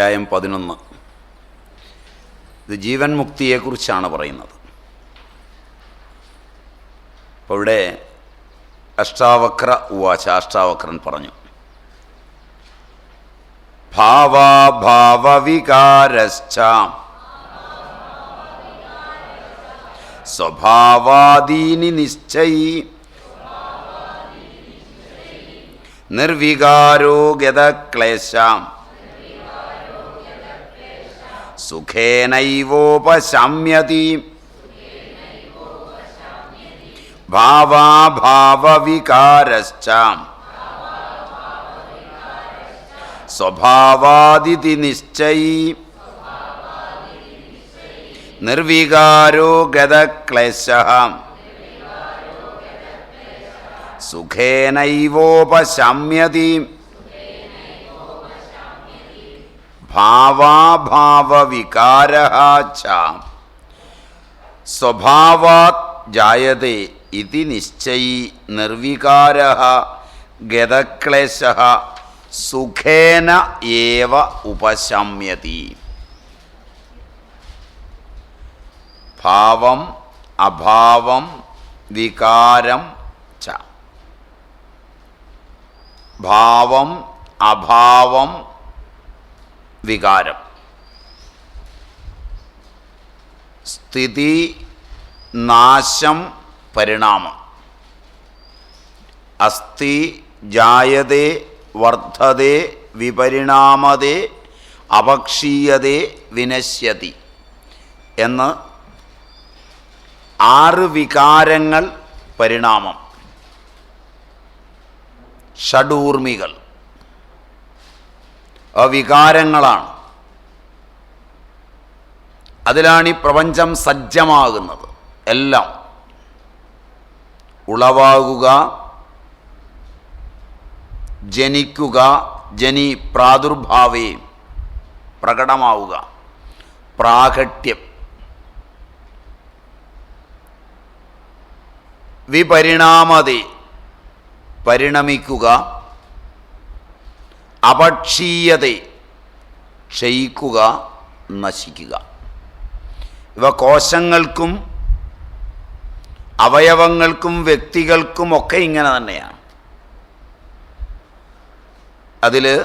അധ്യായം പതിനൊന്ന്. ഇത് ജീവൻ മുക്തിയെക്കുറിച്ചാണ് പറയുന്നത്. അപ്പോൾ ഇവിടെ അഷ്ടാവക്ര ഉവാച അഷ്ടാവക്രൻ പറഞ്ഞു. ഭാവാഭാവവികാരശ്ച സ്വഭാവാദീനി നിശ്ചയി. നിർവികാരോ ഗതക്ലേശാം. സുഖേനൈവോപശമ്യതി ഭാവാഭാവവികാരശ്ച സ്വഭാവാദിതി നിശ്ചയി നിർവികാരോ ഗതക്ലേശ സുഖേനൈവോപശമ്യതി ഭാവാഭാവവികാര സ്വഭാവാത് ജായതേ ഇതി നിശ്ചയി നിർവികാര ഗതക്ലേശ സുഖേന ഏവ ഉപശമ്യതി. ഭാവം അഭാവം വികാരം ഭാവം അഭാവം വികാരം. സ്ഥിതി നാശം പരിണാമം. അസ്ഥി ജായതേ വർദ്ധതേ വിപരിണാമതേ അപക്ഷീയതേ വിനശ്യതി എന്ന് ആറ് വികാരങ്ങൾ പരിണാമം. ഷഡൂർമികൾ. വികാരങ്ങളാണ് അതിലാണ് ഈ പ്രപഞ്ചം സജ്ജമാകുന്നത്. എല്ലാം. ഉളവാകുക ജനിക്കുക ജനി പ്രാദുർഭാവേ പ്രകടമാവുക. പ്രാകട്യം വിപരിണാമതി. പരിണമിക്കുക. അപക്ഷീയതേ ക്ഷയിക്കുക നശിക്കുക. ഇവ കോശങ്ങൾക്കും അവയവങ്ങൾക്കും വ്യക്തികൾക്കും ഒക്കെ ഇങ്ങനെ തന്നെയാണ്. അതിൽ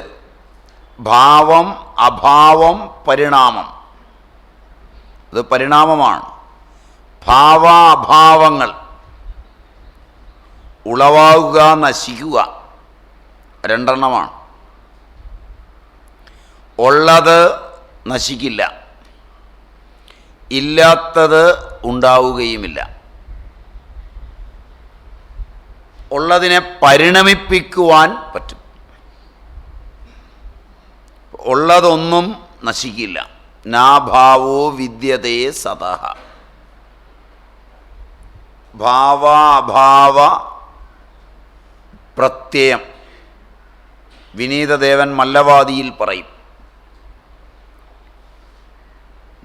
ഭാവം അഭാവം പരിണാമം. അത് പരിണാമമാണ്. ഭാവാഭാവങ്ങൾ. ഉളവാകുക നശിക്കുക. രണ്ടെണ്ണമാണ്. ഉള്ളത് നശിക്കില്ല. ഇല്ലാത്തത് ഉണ്ടാവുകയുമില്ല. ഉള്ളതിനെ പരിണമിപ്പിക്കുവാൻ പറ്റും. ഉള്ളതൊന്നും നശിക്കില്ല. നാഭാവോ വിദ്യതേ സതഹ ഭാവാഭാവ പ്രത്യയം. വിനീതദേവൻ മല്ലവാദിയിൽ പറയും.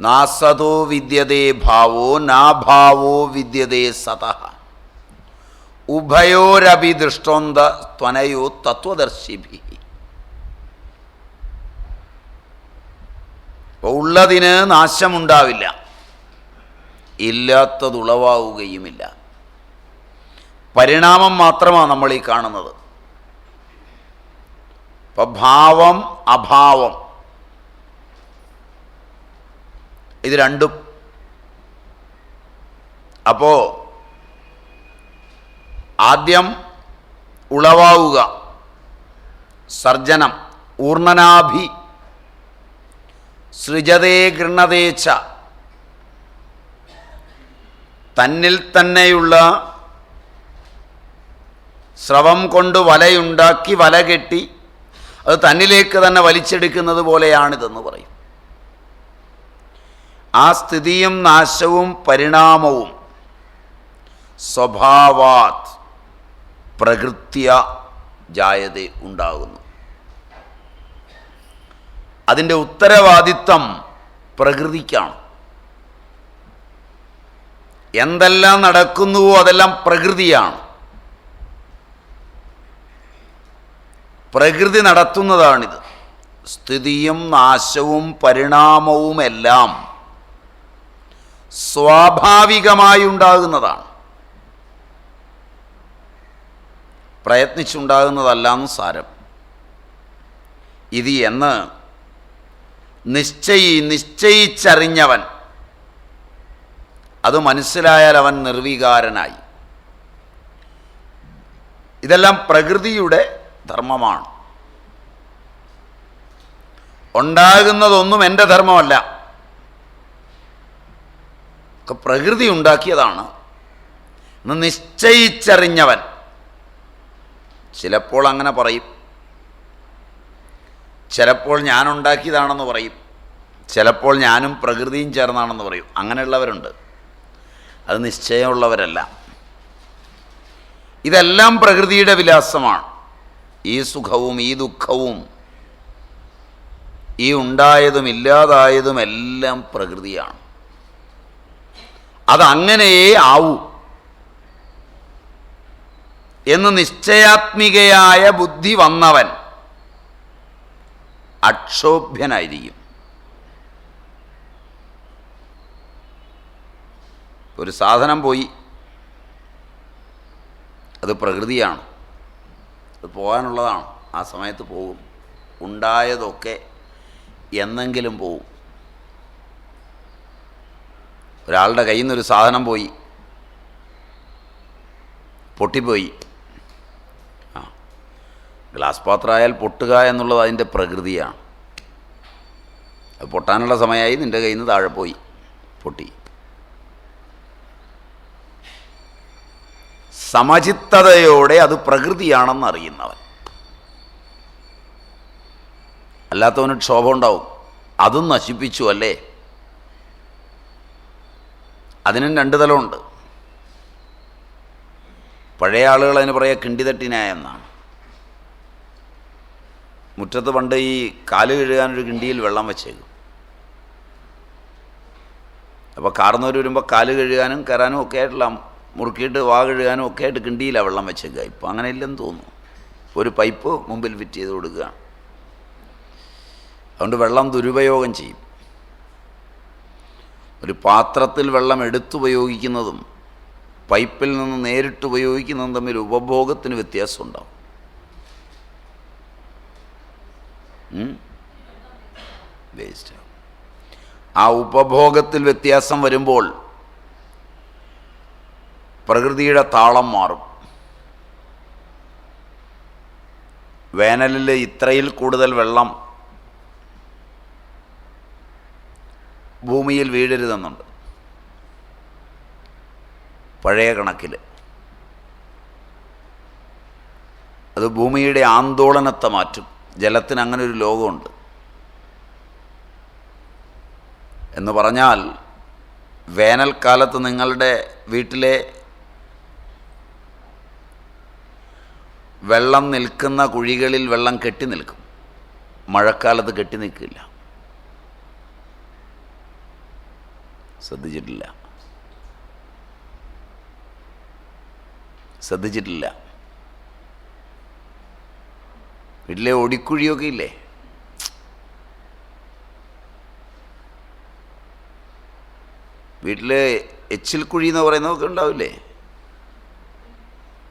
നാസതോ വിദ്യതേ ഭാവോ നാഭാവോ വിദ്യതേ സത. ഉഭയോരഭി ദൃഷ്ടോന്ത ത്വനയോ തത്വദർശിഭി. ഉള്ളതിന് നാശമുണ്ടാവില്ല. ഇല്ലാത്തത് ഉളവാവുകയുമില്ല പരിണാമം മാത്രമാണ് നമ്മൾ ഈ കാണുന്നത്. ഇപ്പം ഭാവം അഭാവം. ഇത് രണ്ടും. അപ്പോ ആദ്യം ഉളവാവുക. സർജനം. ഊർണനാഭി. സൃജതേ ഗൃണതേച്ച തന്നിൽ തന്നെയുള്ള സ്രവം കൊണ്ട് വലയുണ്ടാക്കി വല കെട്ടി അത് തന്നിലേക്ക് തന്നെ വലിച്ചെടുക്കുന്നത് പോലെയാണിതെന്ന് പറയും. ആ സ്ഥിതിയും നാശവും പരിണാമവും സ്വഭാവാത് പ്രകൃത്യ ജായത ഉണ്ടാകുന്നു. അതിന്റെ ഉത്തരവാദിത്തം പ്രകൃതിക്കാണ്. എന്തെല്ലാം നടക്കുന്നുവോ അതെല്ലാം പ്രകൃതിയാണ്. പ്രകൃതി നടത്തുന്നതാണിത്. സ്ഥിതിയും നാശവും പരിണാമവുമെല്ലാം സ്വാഭാവികമായി ഉണ്ടാകുന്നതാണ് പ്രയത്നിച്ചുണ്ടാകുന്നതല്ല എന്ന് സാരം. ഇത് എന്ന് നിശ്ചയി നിശ്ചയിച്ചറിഞ്ഞവൻ അത് മനസ്സിലായാൽ അവൻ നിർവികാരനായി. ഇതെല്ലാം പ്രകൃതിയുടെ ധർമ്മമാണ്. ഉണ്ടാകുന്നതൊന്നും എന്റെ ധർമ്മമല്ല. ഒക്കെ പ്രകൃതി ഉണ്ടാക്കിയതാണ്. എന്ന് നിശ്ചയിച്ചറിഞ്ഞവൻ. ചിലപ്പോൾ അങ്ങനെ പറയും. ചിലപ്പോൾ ഞാനുണ്ടാക്കിയതാണെന്ന് പറയും. ചിലപ്പോൾ ഞാനും പ്രകൃതിയും ചേർന്നാണെന്ന് പറയും. അങ്ങനെയുള്ളവരുണ്ട്. അത് നിശ്ചയമുള്ളവരല്ല. ഇതെല്ലാം പ്രകൃതിയുടെ വിലാസമാണ്. ഈ സുഖവും ഈ ദുഃഖവും ഈ ഉണ്ടായതും ഇല്ലാതായതും എല്ലാം പ്രകൃതിയാണ്. അതങ്ങനെയേ ആവൂ. എന്ന് നിശ്ചയാത്മികയായ ബുദ്ധി വന്നവൻ അക്ഷോഭ്യനായിരിക്കും. ഒരു സാധനം പോയി. അത് പ്രകൃതിയാണ്. അത് പോകാനുള്ളതാണ്. ആ സമയത്ത് പോകും. ഉണ്ടായതൊക്കെ എന്നെങ്കിലും പോവും. ഒരാളുടെ കയ്യിൽ നിന്നൊരു സാധനം പോയി. പൊട്ടിപ്പോയി. ആ. ഗ്ലാസ് പാത്രമായാൽ പൊട്ടുക എന്നുള്ളത് അതിന്റെ പ്രകൃതിയാണ്. അത് പൊട്ടാനുള്ള സമയമായി നിന്റെ കയ്യിൽ നിന്ന് താഴെ പോയി. പൊട്ടി. സമചിത്തതയോടെ അത് പ്രകൃതിയാണെന്ന് അറിയുന്നവൻ. അല്ലാത്തവന് ക്ഷോഭം ഉണ്ടാവും. അതും നശിപ്പിച്ചു അല്ലേ? അതിനും രണ്ട് തലമുണ്ട്. പഴയ ആളുകൾ അതിന് പറയുക കിണ്ടിതട്ടിനായ എന്നാണ് മുറ്റത്ത് പണ്ട് ഈ കാൽ കഴുകാനൊരു കിണ്ടിയിൽ വെള്ളം വെച്ചേക്കും. അപ്പോൾ കാർന്നവർ വരുമ്പോൾ കാൽ കഴുകാനും കയറാനും ഒക്കെ ആയിട്ടുള്ള മുറുക്കിയിട്ട് വാ കഴുകാനും ഒക്കെ ആയിട്ട് കിണ്ടിയിലാണ് വെള്ളം വെച്ചേക്കുക ഇപ്പം അങ്ങനെ ഇല്ലെന്ന് തോന്നുന്നു. ഒരു പൈപ്പ് മുമ്പിൽ ഫിറ്റ് ചെയ്ത് കൊടുക്കുക അതുകൊണ്ട് വെള്ളം ദുരുപയോഗം ചെയ്യും. ഒരു പാത്രത്തിൽ വെള്ളം എടുത്തുപയോഗിക്കുന്നതും പൈപ്പിൽ നിന്ന് നേരിട്ട് ഉപയോഗിക്കുന്നതും തമ്മിൽ ഉപഭോഗത്തിന് വ്യത്യാസമുണ്ടാവും വേസ്റ്റ് ആ ഉപഭോഗത്തിൽ വ്യത്യാസം വരുമ്പോൾ പ്രകൃതിയുടെ താളം മാറും. വേനലിൽ ഇത്രയിൽ കൂടുതൽ വെള്ളം ഭൂമിയിൽ വീഴരുതെന്നുണ്ട്. പഴയ കണക്കിൽ അത് ഭൂമിയുടെ ആന്തോളനത്തെ മാറ്റും. ജലത്തിന് അങ്ങനെ ഒരു ലോകമുണ്ട്. എന്ന് പറഞ്ഞാൽ വേനൽക്കാലത്ത് നിങ്ങളുടെ വീട്ടിലെ വെള്ളം നിൽക്കുന്ന കുഴികളിൽ വെള്ളം കെട്ടി നിൽക്കും. മഴക്കാലത്ത് കെട്ടി നിൽക്കില്ല. ശ്രദ്ധിച്ചിട്ടില്ല. ശ്രദ്ധിച്ചിട്ടില്ല. വീട്ടിലെ ഒടിക്കുഴിയൊക്കെ ഇല്ലേ? വീട്ടിൽ എച്ചിൽ കുഴി എന്ന് പറയുന്നതൊക്കെ ഉണ്ടാവില്ലേ?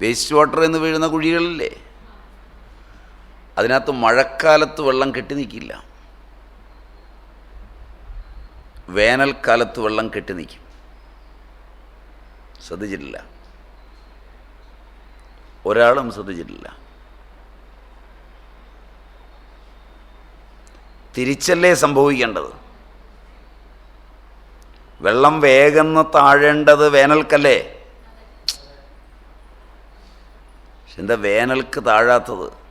വേസ്റ്റ് വാട്ടർ എന്ന് വീഴുന്ന കുഴികളില്ലേ? അതിനകത്ത് മഴക്കാലത്ത് വെള്ളം കെട്ടി നിൽക്കില്ല. വേനൽക്കാലത്ത് വെള്ളം കെട്ടി നിൽക്കും. ശ്രദ്ധിച്ചിട്ടില്ല. ഒരാളും ശ്രദ്ധിച്ചിട്ടില്ല. തിരിച്ചല്ലേ സംഭവിക്കേണ്ടത്? വെള്ളം വേഗം താഴേണ്ടത് വേനൽക്കല്ലേ? എന്താ വേനൽക്ക് താഴാത്തത്?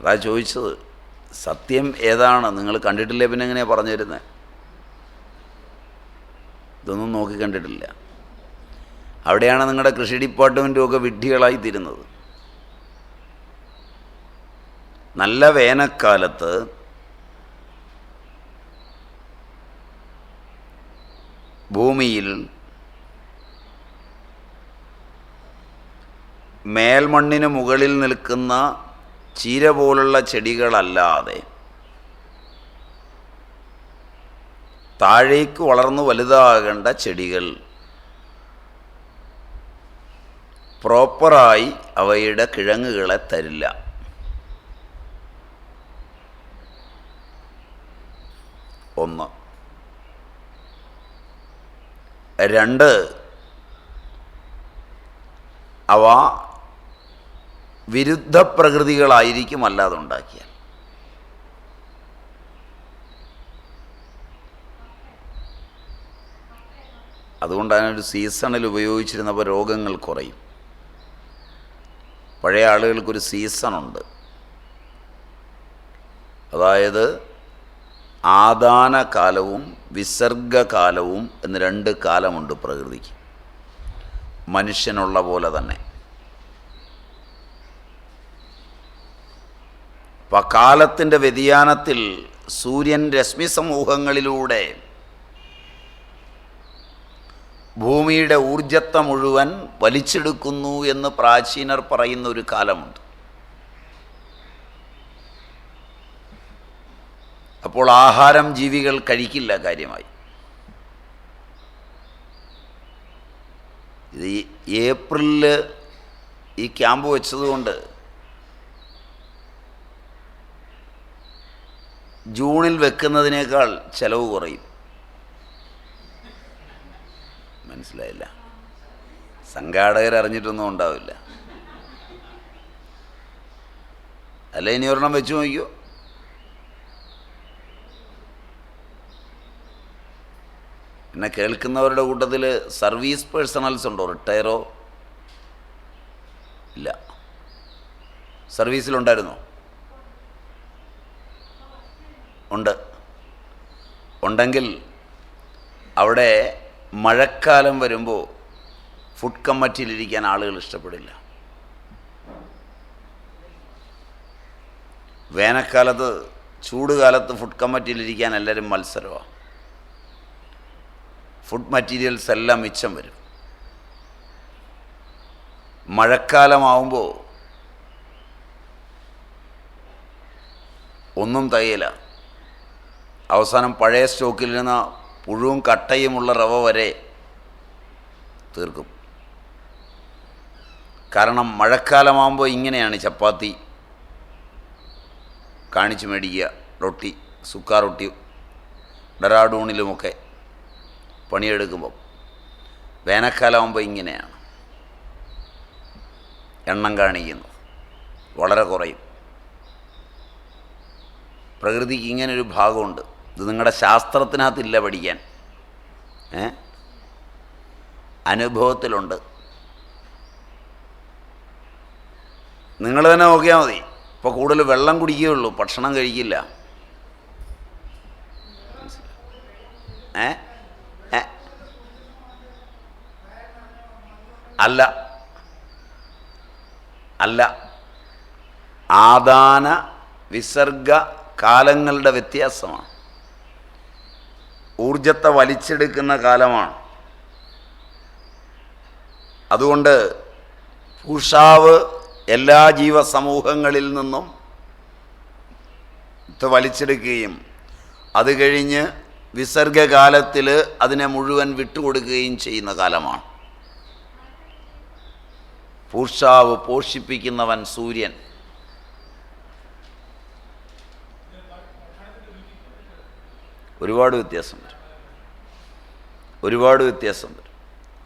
അതാ ചോദിച്ചത് സത്യം ഏതാണ്? നിങ്ങൾ കണ്ടിട്ടില്ലേ പിന്നെ എങ്ങനെയാണ് പറഞ്ഞു തരുന്നത് ഇതൊന്നും നോക്കി കണ്ടിട്ടില്ല. അവിടെയാണ് നിങ്ങളുടെ കൃഷി ഡിപ്പാർട്ട്മെന്റും ഒക്കെ വിഡ്ഢികളായി നല്ല വേനൽക്കാലത്ത് ഭൂമിയിൽ മേൽമണ്ണിന് മുകളിൽ നിൽക്കുന്ന ചീര പോലുള്ള ചെടികളല്ലാതെ താഴേക്ക് വളർന്നു വലുതാകേണ്ട ചെടികൾ പ്രോപ്പറായി അവയുടെ കിഴങ്ങുകളെ തരില്ല. ഒന്ന്. രണ്ട് അവ വിരുദ്ധ പ്രകൃതികളായിരിക്കും അല്ലാതെ ഉണ്ടാക്കിയാൽ. അതുകൊണ്ടാണ് ഒരു സീസണിൽ ഉപയോഗിച്ചിരുന്നപ്പോൾ രോഗങ്ങൾ കുറയും. പഴയ ആളുകൾക്കൊരു സീസണുണ്ട്. അതായത് ആദാന കാലവും വിസർഗകാലവും എന്ന് രണ്ട് കാലമുണ്ട് പ്രകൃതിക്ക്. മനുഷ്യനുള്ള പോലെ തന്നെ. അപ്പം കാലത്തിന്റെ വ്യതിയാനത്തിൽ സൂര്യൻ രശ്മി സമൂഹങ്ങളിലൂടെ ഭൂമിയുടെ ഊർജത്തെ മുഴുവൻ വലിച്ചെടുക്കുന്നു എന്ന് പ്രാചീനർ പറയുന്ന ഒരു കാലമുണ്ട്. അപ്പോൾ ആഹാരം ജീവികൾ കഴിക്കില്ല കാര്യമായി. ഇത് ഏപ്രിലിൽ ഈ ക്യാമ്പ് വെച്ചതുകൊണ്ട് ജൂണിൽ വെക്കുന്നതിനേക്കാൾ ചിലവ് കുറയും. മനസ്സിലായില്ല. സംഘാടകർ അറിഞ്ഞിട്ടൊന്നും ഉണ്ടാവില്ല. അല്ല ഇനി ഒരെണ്ണം വെച്ച് നോക്കിയോ എന്നെ കേൾക്കുന്നവരുടെ കൂട്ടത്തിൽ സർവീസ് പേഴ്സണൽസ് ഉണ്ടോ? റിട്ടയറോ? ഇല്ല. സർവീസിലുണ്ടായിരുന്നോ? ഉണ്ട്. ഉണ്ടെങ്കിൽ അവിടെ മഴക്കാലം വരുമ്പോൾ ഫുഡ് കമ്മിറ്റിയിലിരിക്കാൻ ആളുകൾ ഇഷ്ടപ്പെടില്ല. വേനൽക്കാലത്ത് ചൂട് കാലത്ത് ഫുഡ് കമ്മിറ്റിയിലിരിക്കാൻ എല്ലാവരും മത്സരമാണ് ഫുഡ് മെറ്റീരിയൽസ് എല്ലാം മിച്ചം വരും. മഴക്കാലമാവുമ്പോൾ ഒന്നും തയ്യല. അവസാനം പഴയ സ്റ്റോക്കിൽ നിന്ന് പുഴുവും കട്ടയുമുള്ള റവ വരെ തീർക്കും. കാരണം മഴക്കാലമാകുമ്പോൾ ഇങ്ങനെയാണ് ചപ്പാത്തി കാണിച്ചു മേടിക്കുക. റൊട്ടി സുക്കാ റൊട്ടി ഡെറാഡൂണിലുമൊക്കെ പണിയെടുക്കുമ്പോൾ വേനൽക്കാലമാകുമ്പോൾ ഇങ്ങനെയാണ്. എണ്ണം കാണിക്കുന്നു. വളരെ കുറയും. പ്രകൃതിക്ക് ഇങ്ങനൊരു ഭാഗമുണ്ട്. നിങ്ങളുടെ ശാസ്ത്രത്തിനകത്തില്ല പഠിക്കാൻ. ഏ? അനുഭവത്തിലുണ്ട്. നിങ്ങൾ തന്നെ നോക്കിയാൽ മതി. ഇപ്പോൾ കൂടുതൽ വെള്ളം കുടിക്കുകയുള്ളൂ ഭക്ഷണം കഴിക്കില്ല. ഏ? അല്ല. അല്ല. ആദാന വിസർഗ കാലങ്ങളുടെ വ്യത്യാസമാണ്. ഊർജത്തെ വലിച്ചെടുക്കുന്ന കാലമാണ്. അതുകൊണ്ട് പൂഷാവ് എല്ലാ ജീവസമൂഹങ്ങളിൽ നിന്നും വലിച്ചെടുക്കുകയും അത് കഴിഞ്ഞ് വിസർഗകാലത്തിൽ അതിനെ മുഴുവൻ വിട്ടുകൊടുക്കുകയും ചെയ്യുന്ന കാലമാണ്. പൂഷാവ് പോഷിപ്പിക്കുന്നവൻ സൂര്യൻ. ഒരുപാട് വ്യത്യാസം വരും ഒരുപാട് വ്യത്യാസം വരും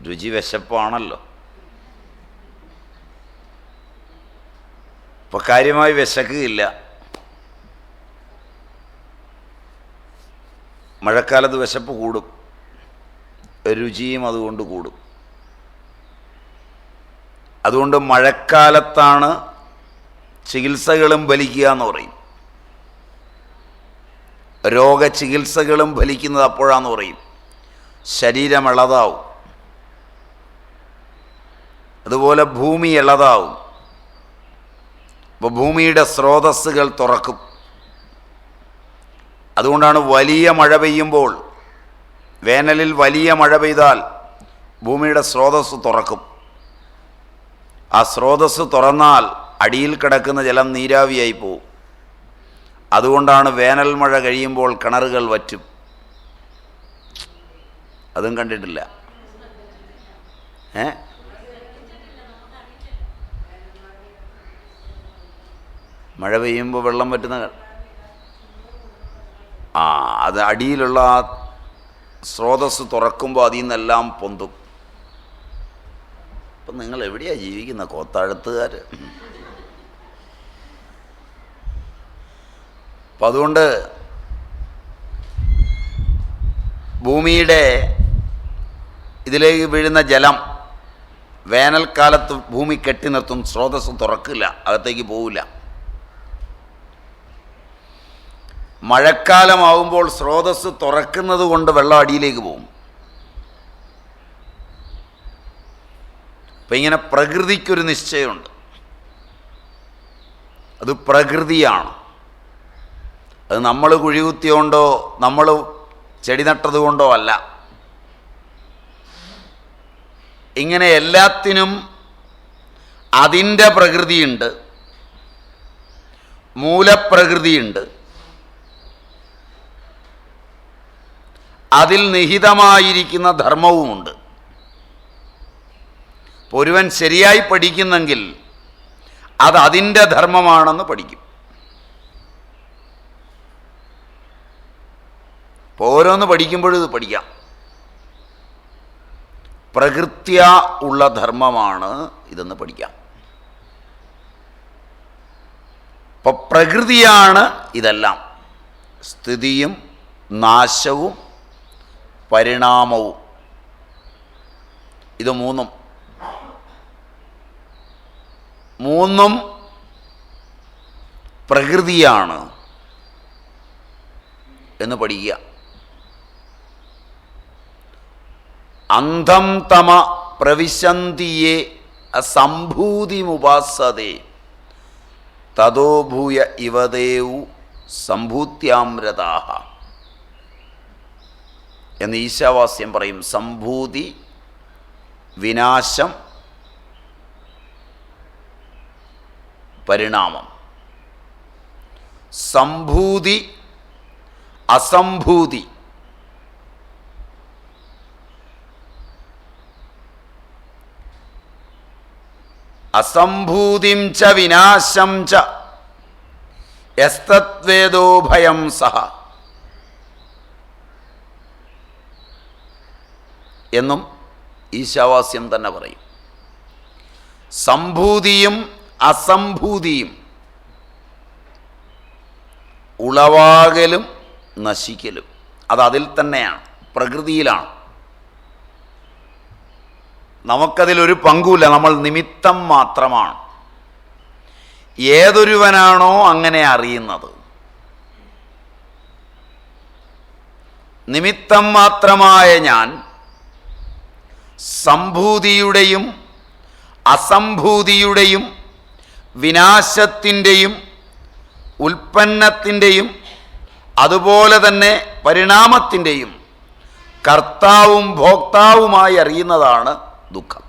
രുചി വിശപ്പാണല്ലോ. ഇപ്പൊ കാര്യമായി വിശക്കുകയില്ല. മഴക്കാലത്ത് വിശപ്പ് കൂടും. രുചിയും അതുകൊണ്ട് കൂടും. അതുകൊണ്ട് മഴക്കാലത്താണ് ചികിത്സകളും ഫലിക്കുക എന്ന് പറയും. രോഗചികിത്സകളും ഫലിക്കുന്നത് അപ്പോഴാന്ന് പറയും. ശരീരം അതുപോലെ ഭൂമി ഇളതാവും അപ്പോൾ ഭൂമിയുടെ സ്രോതസ്സുകൾ തുറക്കും. അതുകൊണ്ടാണ് വലിയ മഴ പെയ്യുമ്പോൾ വേനലിൽ വലിയ മഴ പെയ്താൽ ഭൂമിയുടെ സ്രോതസ്സ് തുറക്കും. ആ സ്രോതസ്സ് തുറന്നാൽ അടിയിൽ കിടക്കുന്ന ജലം നീരാവിയായി പോവും. അതുകൊണ്ടാണ് വേനൽ മഴ കഴിയുമ്പോൾ കിണറുകൾ വറ്റും. അതും കണ്ടിട്ടില്ല. ഏ? മഴ പെയ്യുമ്പോൾ വെള്ളം പറ്റുന്ന ആ അത് അടിയിലുള്ള ആ സ്രോതസ് തുറക്കുമ്പോൾ അതിൽ നിന്നെല്ലാം പൊന്തും. അപ്പം നിങ്ങൾ എവിടെയാണ് ജീവിക്കുന്ന? കോത്താഴത്തുകാർ അപ്പം അതുകൊണ്ട് ഭൂമിയുടെ ഇതിലേക്ക് വീഴുന്ന ജലം വേനൽക്കാലത്ത് ഭൂമി കെട്ടി നിർത്തും സ്രോതസ് തുറക്കില്ല അകത്തേക്ക് പോവില്ല. മഴക്കാലമാവുമ്പോൾ സ്രോതസ് തുറക്കുന്നത് കൊണ്ട് വെള്ളം അടിയിലേക്ക് പോകും. അപ്പം ഇങ്ങനെ പ്രകൃതിക്കൊരു നിശ്ചയമുണ്ട്. അത് പ്രകൃതിയാണ്. അത് നമ്മൾ കുഴികുത്തിയോണ്ടോ നമ്മൾ ചെടി നട്ടതുകൊണ്ടോ അല്ല. ഇങ്ങനെ എല്ലാത്തിനും അതിന്റെ പ്രകൃതിയുണ്ട്. മൂലപ്രകൃതിയുണ്ട്. അതിൽ നിഹിതമായിരിക്കുന്ന ധർമ്മവുമുണ്ട്. ഒരുവൻ ശരിയായി പഠിക്കുന്നെങ്കിൽ അത് അതിന്റെ ധർമ്മമാണെന്ന് പഠിക്കും. ഓരോന്ന് പഠിക്കുമ്പോഴും ഇത് പഠിക്കാം. പ്രകൃത്യ ഉള്ള ധർമ്മമാണ് ഇതെന്ന് പഠിക്കാം. ഇപ്പം പ്രകൃതിയാണ് ഇതെല്ലാം. സ്ഥിതിയും നാശവും പരിണാമവും. ഇത് മൂന്നും. മൂന്നും പ്രകൃതിയാണ് എന്ന് പഠിക്കുക. അന്ധം തമ പ്രവിശന്തിയെ സംഭൂതിമുപാസതേ തതോ ഭൂയ ഇവദേവു സംഭൂത്യാമ്രതാഹ എന്ന് ഈശാവാസ്യം പറയും സംഭൂതി വിനാശം പരിണാമം. സംഭൂതി അസംഭൂതി അസംഭൂതിം ച വിനാശം ച. യസ്തത്വേദോഭയം സഹ. എന്നും ഈശാവാസ്യം തന്നെ പറയും. സംഭൂതിയും അസംഭൂതിയും ഉളവാകലും നശിക്കലും. അത് അതിൽ തന്നെയാണ് പ്രകൃതിയിലാണ്. നമുക്കതിലൊരു പങ്കുമില്ല. നമ്മൾ നിമിത്തം മാത്രമാണ്. ഏതൊരുവനാണോ അങ്ങനെ അറിയുന്നത്. നിമിത്തം മാത്രമായ ഞാൻ സംഭൂതിയുടെയും അസംഭൂതിയുടെയും വിനാശത്തിന്റെയും ഉൽപ്പന്നത്തിന്റെയും അതുപോലെ തന്നെ പരിണാമത്തിന്റെയും കർത്താവും ഭോക്താവുമായി അറിയുന്നതാണ് ദുഃഖം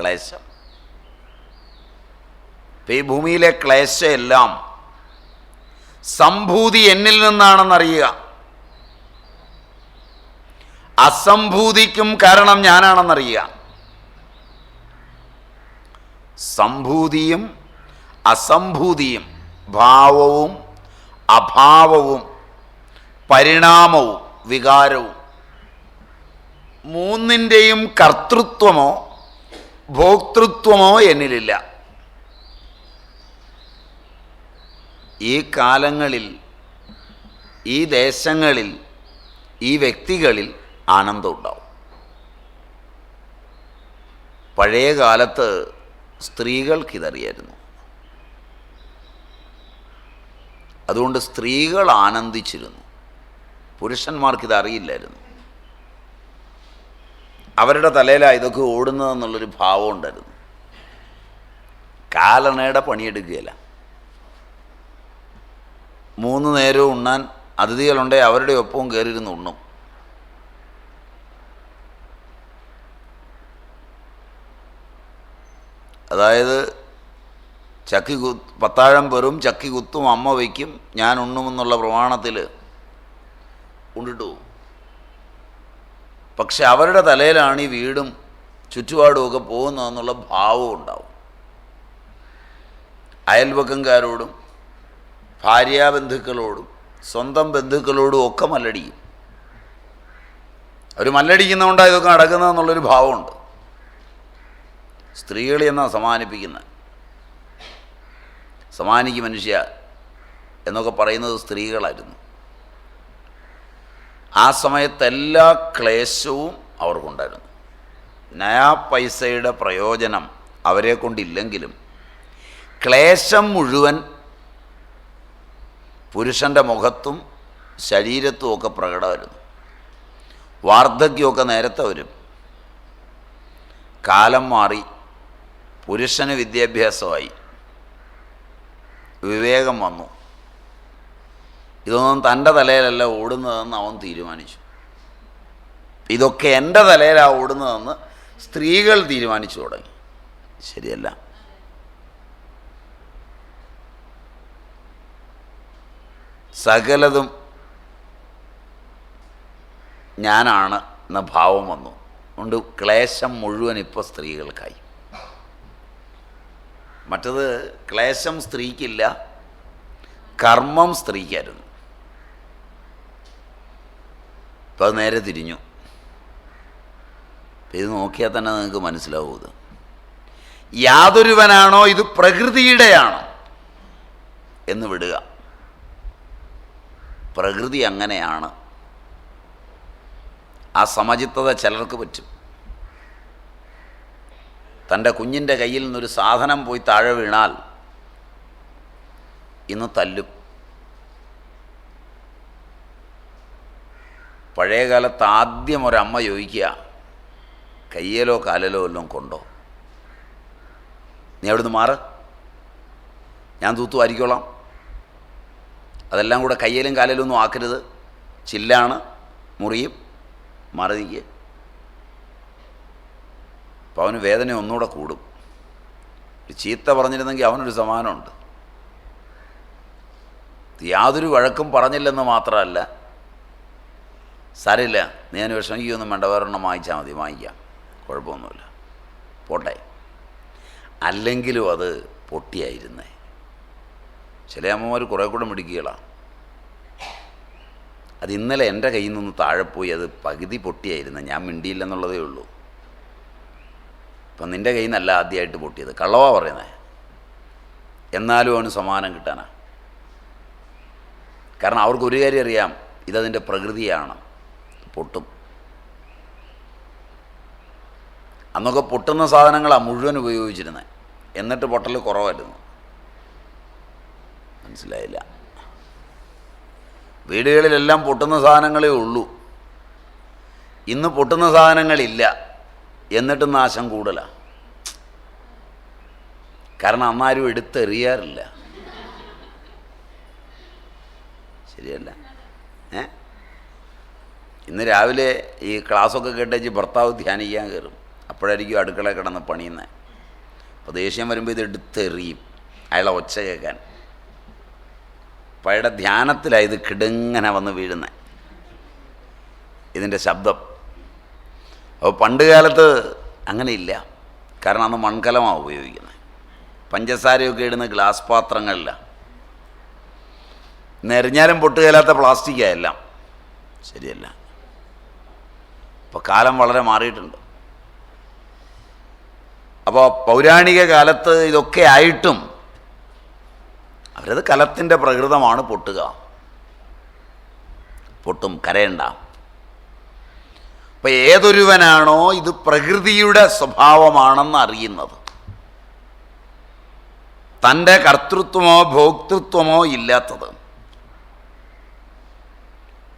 ക്ലേശം. ഈ ഭൂമിയിലെ ക്ലേശമെല്ലാം സംഭൂതി എന്നിൽ നിന്നാണെന്നറിയുക. അസംഭൂതിക്കും കാരണം ഞാനാണെന്നറിയുക. സംഭൂതിയും അസംഭൂതിയും ഭാവവും അഭാവവും പരിണാമവും വികാരവും മൂന്നിന്റെയും കർത്തൃത്വമോ ഭോക്തൃത്വമോ എന്നിലില്ല. ഈ കാലങ്ങളിൽ ഈ ദേശങ്ങളിൽ ഈ വ്യക്തികളിൽ ആനന്ദം ഉണ്ടാവും. പഴയ കാലത്ത് സ്ത്രീകൾക്കിതറിയായിരുന്നു അതുകൊണ്ട് സ്ത്രീകൾ ആനന്ദിച്ചിരുന്നു. പുരുഷന്മാർക്കിത് അറിയില്ലായിരുന്നു അവരുടെ തലയിലാണ് ഇതൊക്കെ ഓടുന്നതെന്നുള്ളൊരു ഭാവം ഉണ്ടായിരുന്നു. കാലണയുടെ പണിയെടുക്കുകയില്ല. മൂന്ന് നേരവും ഉണ്ണാൻ അതിഥികളുണ്ടെ അവരുടെ ഒപ്പവും കയറിയിരുന്ന് ഉണ്ണും. അതായത് ചക്കി കു പത്താഴം പെറും ചക്കി കുത്തും അമ്മ വയ്ക്കും ഞാൻ ഉണ്ണുമെന്നുള്ള പ്രമാണത്തിൽ ഉണ്ടിട്ടു പക്ഷെ അവരുടെ തലയിലാണ് ഈ വീടും ചുറ്റുപാടുമൊക്കെ പോകുന്നതെന്നുള്ള ഭാവം ഉണ്ടാവും. അയൽവക്കംകാരോടും ഭാര്യാബന്ധുക്കളോടും സ്വന്തം ബന്ധുക്കളോടും ഒക്കെ മല്ലടിക്കും. അവർ മല്ലടിക്കുന്നതുകൊണ്ടാണ് ഇതൊക്കെ നടക്കുന്നതെന്നുള്ളൊരു ഭാവമുണ്ട്. സ്ത്രീകളെ എന്നാ സമാനിപ്പിക്കുന്നത് സമാനിക്ക് മനുഷ്യ എന്നൊക്കെ പറയുന്നത് സ്ത്രീകളായിരുന്നു. ആ സമയത്ത് എല്ലാ ക്ലേശവും അവർക്കുണ്ടായിരുന്നു. നയാ പൈസയുടെ പ്രയോജനം അവരെ കൊണ്ടില്ലെങ്കിലും ക്ലേശം മുഴുവൻ പുരുഷന്റെ മുഖത്തും ശരീരത്തും ഒക്കെ പ്രകടമായിരുന്നു. വാർദ്ധക്യമൊക്കെ നേരത്തെ വരും. കാലം മാറി പുരുഷന് വിദ്യാഭ്യാസമായി. വിവേകം വന്നു. ഇതൊന്നും തന്റെ തലയിലല്ല ഓടുന്നതെന്ന് അവൻ തീരുമാനിച്ചു. ഇതൊക്കെ എന്റെ തലയിലാണ് ഓടുന്നതെന്ന് സ്ത്രീകൾ തീരുമാനിച്ചു തുടങ്ങി. ശരിയല്ല. സകലതും ഞാനാണ് എന്ന ഭാവം വന്നു. അതുകൊണ്ട് ക്ലേശം മുഴുവൻ ഇപ്പോൾ സ്ത്രീകൾക്കായി. മറ്റത് ക്ലേശം സ്ത്രീക്കില്ല കർമ്മം സ്ത്രീക്കായിരുന്നു. ഇപ്പം അത് നേരെ തിരിഞ്ഞു. ഇത് നോക്കിയാൽ തന്നെ നിങ്ങൾക്ക് മനസ്സിലാവും ഇത്. യാതൊരുവനാണോ ഇത് പ്രകൃതിയുടെയാണോ എന്ന് വിടുക. പ്രകൃതി അങ്ങനെയാണ്. ആ സമചിത്തത ചിലർക്ക് പറ്റും. തന്റെ കുഞ്ഞിന്റെ കയ്യിൽ നിന്നൊരു സാധനം പോയി താഴെ വീണാൽ ഇന്ന് തല്ലും. പഴയ കാലത്ത് ആദ്യം ഒരമ്മ ചോദിക്കുക കയ്യലോ കാലിലോ വല്ലതും കൊണ്ടോ? നീ അവിടുന്ന് മാറ്. ഞാൻ തൂത്തു ആയിരിക്കോളാം അതെല്ലാം കൂടെ കയ്യിലും കാലിലും ഒന്നും ആക്കരുത്. ചില്ലാണ് മുറിയും മറതിക്ക് അപ്പോൾ അവന് വേദന ഒന്നുകൂടെ കൂടും. ചീത്ത പറഞ്ഞിരുന്നെങ്കിൽ അവനൊരു സമാനമുണ്ട്. യാതൊരു വഴക്കും പറഞ്ഞില്ലെന്ന് മാത്രമല്ല സാരമില്ല. നീ ഞാൻ വിഷമിക്കൊന്നും വേണ്ട. വേറൊരെണ്ണം വാങ്ങിച്ചാൽ മതി. വാങ്ങിക്കാം. കുഴപ്പമൊന്നുമില്ല. പോട്ടെ. അല്ലെങ്കിലും അത് പൊട്ടിയായിരുന്നേ. ചില അമ്മമാർ കുറേ കൂടെ മിടുക്കികളാണ് അത് ഇന്നലെ എന്റെ കയ്യിൽ നിന്ന് താഴെ പോയി അത് പകുതി പൊട്ടിയായിരുന്നു. ഞാൻ മിണ്ടിയില്ലെന്നുള്ളതേ ഉള്ളൂ. അപ്പം നിന്റെ കയ്യിൽ നിന്നല്ല ആദ്യമായിട്ട് പൊട്ടിയത്. കള്ളവാ പറയുന്നത് എന്നാലും അവന് സമാനം കിട്ടാനാ. കാരണം അവർക്ക് ഒരു കാര്യം അറിയാം. ഇതതിന്റെ പ്രകൃതിയാണ്. പൊട്ടും. അന്നൊക്കെ പൊട്ടുന്ന സാധനങ്ങളാണ് മുഴുവൻ ഉപയോഗിച്ചിരുന്നത് എന്നിട്ട് പൊട്ടൽ കുറവായിരുന്നു. മനസ്സിലായില്ല. വീടുകളിലെല്ലാം പൊട്ടുന്ന സാധനങ്ങളേ ഉള്ളൂ. ഇന്ന് പൊട്ടുന്ന സാധനങ്ങളില്ല. എന്നിട്ട് നാശം കൂടുതലാണ് കാരണം അന്നാരും എടുത്തെറിയാറില്ല. ശരിയല്ല. ഏ? ഇന്ന് രാവിലെ ഈ ക്ലാസ്സൊക്കെ കേട്ടേച്ച് ഭർത്താവ് ധ്യാനിക്കാൻ കയറും. അപ്പോഴായിരിക്കും അടുക്കള കിടന്ന് പണിയുന്നത് അപ്പോൾ ദേഷ്യം വരുമ്പോൾ ഇത് എടുത്തെറിയും. അയാളെ ഒച്ച കേൾക്കാൻ. അപ്പം അയാളുടെ ധ്യാനത്തിലാണ് ഇത് കിടുങ്ങനെ വന്ന് വീഴുന്നത് ഇതിന്റെ ശബ്ദം. അപ്പോൾ പണ്ട് കാലത്ത് അങ്ങനെയില്ല. കാരണം അന്ന് മൺകലമാണ് ഉപയോഗിക്കുന്നത് പഞ്ചസാരയൊക്കെ ഇടുന്ന ഗ്ലാസ് പാത്രങ്ങളില്ല നെറിഞ്ഞാലും പൊട്ടുകയില്ലാത്ത പ്ലാസ്റ്റിക്കായെല്ലാം ശരിയല്ല. അപ്പോൾ കാലം വളരെ മാറിയിട്ടുണ്ട്. അപ്പോൾ പൗരാണിക കാലത്ത് ഇതൊക്കെ ആയിട്ടും അവരത് കലത്തിന്റെ പ്രകൃതമാണ് പൊട്ടുക. പൊട്ടും കരയണ്ട. അപ്പം ഏതൊരുവനാണോ ഇത് പ്രകൃതിയുടെ സ്വഭാവമാണെന്ന് അറിയുന്നത്. തന്റെ കർത്തൃത്വമോ ഭോക്തൃത്വമോ ഇല്ലാത്തത്.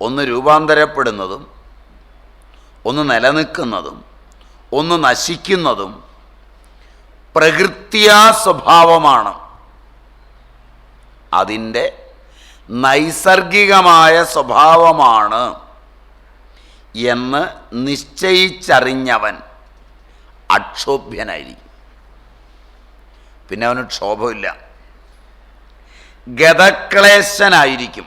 ഒന്ന് രൂപാന്തരപ്പെടുന്നതും ഒന്ന് നിലനിൽക്കുന്നതും ഒന്ന് നശിക്കുന്നതും പ്രകൃത്യാ സ്വഭാവമാണ്. അതിന്റെ നൈസർഗികമായ സ്വഭാവമാണ് എന്ന് നിശ്ചയിച്ചറിഞ്ഞവൻ അക്ഷോഭ്യനായിരിക്കും പിന്നെ അവന് ക്ഷോഭമില്ല. ഗതക്ലേശനായിരിക്കും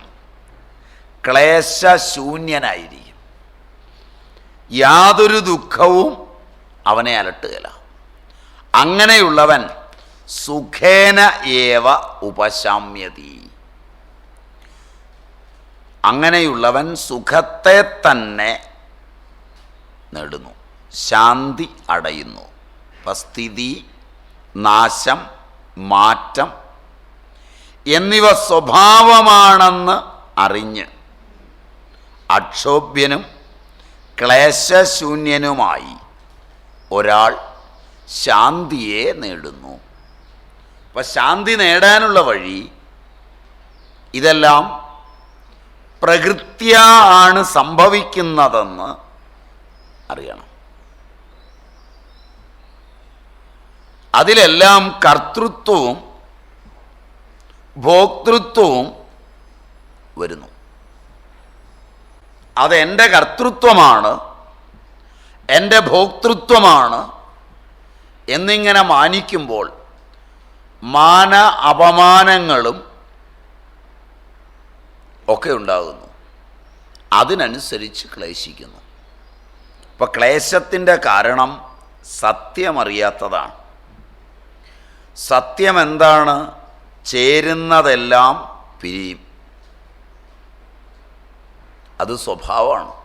ക്ലേശശൂന്യനായിരിക്കും. യാതൊരു ദുഃഖവും അവനെ അലട്ടുകയില്ല. അങ്ങനെയുള്ളവൻ സുഖേന ഏവ ഉപശാമ്യതി. അങ്ങനെയുള്ളവൻ സുഖത്തെ തന്നെ നേടുന്നു ശാന്തി അടയുന്നു. അപ്പം സ്ഥിതി നാശം മാറ്റം എന്നിവ സ്വഭാവമാണെന്ന് അറിഞ്ഞ് അക്ഷോഭ്യനും ക്ലേശശൂന്യനുമായി ഒരാൾ ശാന്തിയെ നേടുന്നു. അപ്പം ശാന്തി നേടാനുള്ള വഴി ഇതെല്ലാം പ്രകൃത്യാ ആണ് സംഭവിക്കുന്നതെന്ന് അറിയണം. അതിലെല്ലാം കർത്തൃത്വവും ഭോക്തൃത്വവും വരുന്നു. അതെന്റെ കർത്തൃത്വമാണ് എന്റെ ഭോക്തൃത്വമാണ് എന്നിങ്ങനെ മാനിക്കുമ്പോൾ മാന അപമാനങ്ങളും ഒക്കെ ഉണ്ടാകുന്നു. അതിനനുസരിച്ച് ക്ലേശിക്കുന്നു. അപ്പോൾ ക്ലേശത്തിന്റെ കാരണം സത്യമറിയാത്തതാണ്. സത്യമെന്താണ് ചേരുന്നതെല്ലാം പിരിയും അത് സ്വഭാവമാണ്.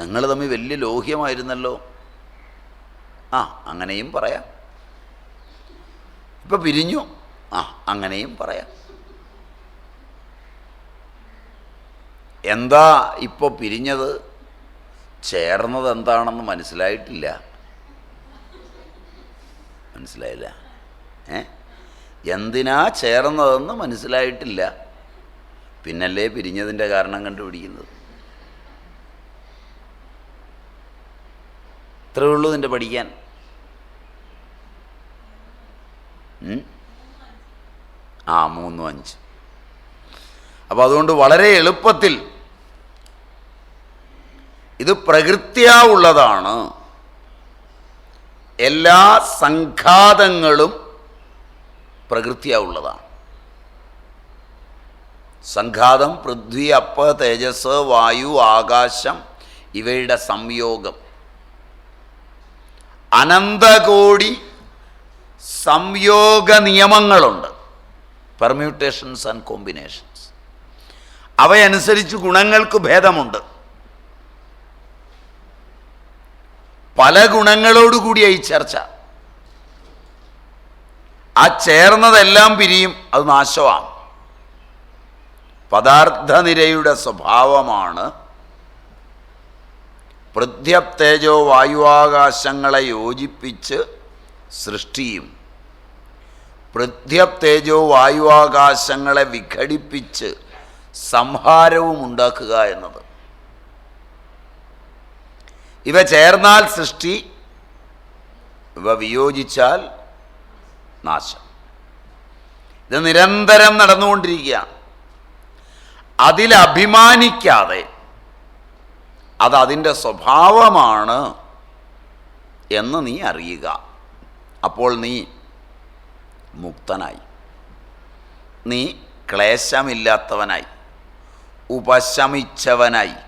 നിങ്ങൾ തമ്മിൽ വലിയ ലോഹ്യമായിരുന്നല്ലോ. ആ അങ്ങനെയും പറയാം. ഇപ്പം പിരിഞ്ഞു. ആ അങ്ങനെയും പറയാം. എന്താ ഇപ്പോൾ പിരിഞ്ഞത്? ചേർന്നത് എന്താണെന്ന് മനസ്സിലായിട്ടില്ല. മനസ്സിലായില്ല. ഏ? എന്തിനാ ചേർന്നതെന്ന് മനസ്സിലായിട്ടില്ല. പിന്നല്ലേ പിരിഞ്ഞതിന്റെ കാരണം കണ്ടുപിടിക്കുന്നത്? ഇത്രേ ഉള്ളൂ നിന്റെ പഠിക്കാൻ? ആ മൂന്നും അഞ്ച്. അപ്പോൾ അതുകൊണ്ട് വളരെ എളുപ്പത്തിൽ ഇത് പ്രകൃത്യാ ഉള്ളതാണ്. എല്ലാ സംഘാതങ്ങളും പ്രകൃത്യാ ഉള്ളതാണ്. സംഘാതം പൃഥ്വി അപ്പ തേജസ് വായു ആകാശം ഇവയുടെ സംയോഗം. അനന്തകോടി സംയോഗ നിയമങ്ങളുണ്ട്. പെർമ്യൂട്ടേഷൻസ് ആൻഡ് കോമ്പിനേഷൻസ് അവയനുസരിച്ച് ഗുണങ്ങൾക്ക് ഭേദമുണ്ട്. പല ഗുണങ്ങളോടുകൂടിയ ഈ ചർച്ച. ആ ചേർന്നതെല്ലാം പിരിയും അത് നാശമാണ്. പദാർത്ഥനിരയുടെ സ്വഭാവമാണ്. പൃഥ്യപ്തേജോ വായുവാകാശങ്ങളെ യോജിപ്പിച്ച് സൃഷ്ടിയും. പൃഥ്യപ്തേജോ വായുവാകാശങ്ങളെ വിഘടിപ്പിച്ച് സംഹാരവും ഉണ്ടാക്കുക എന്നത്. ഇവ ചേർന്നാൽ സൃഷ്ടി ഇവ വിയോജിച്ചാൽ നാശം. ഇത് നിരന്തരം നടന്നുകൊണ്ടിരിക്കുകയാണ്. അതിൽ അഭിമാനിക്കാതെ അത് അതിന്റെ സ്വഭാവമാണ് എന്ന് നീ അറിയുക. അപ്പോൾ നീ മുക്തനായി. നീ ക്ലേശമില്ലാത്തവനായി. ഉപശമിച്ചവനായി.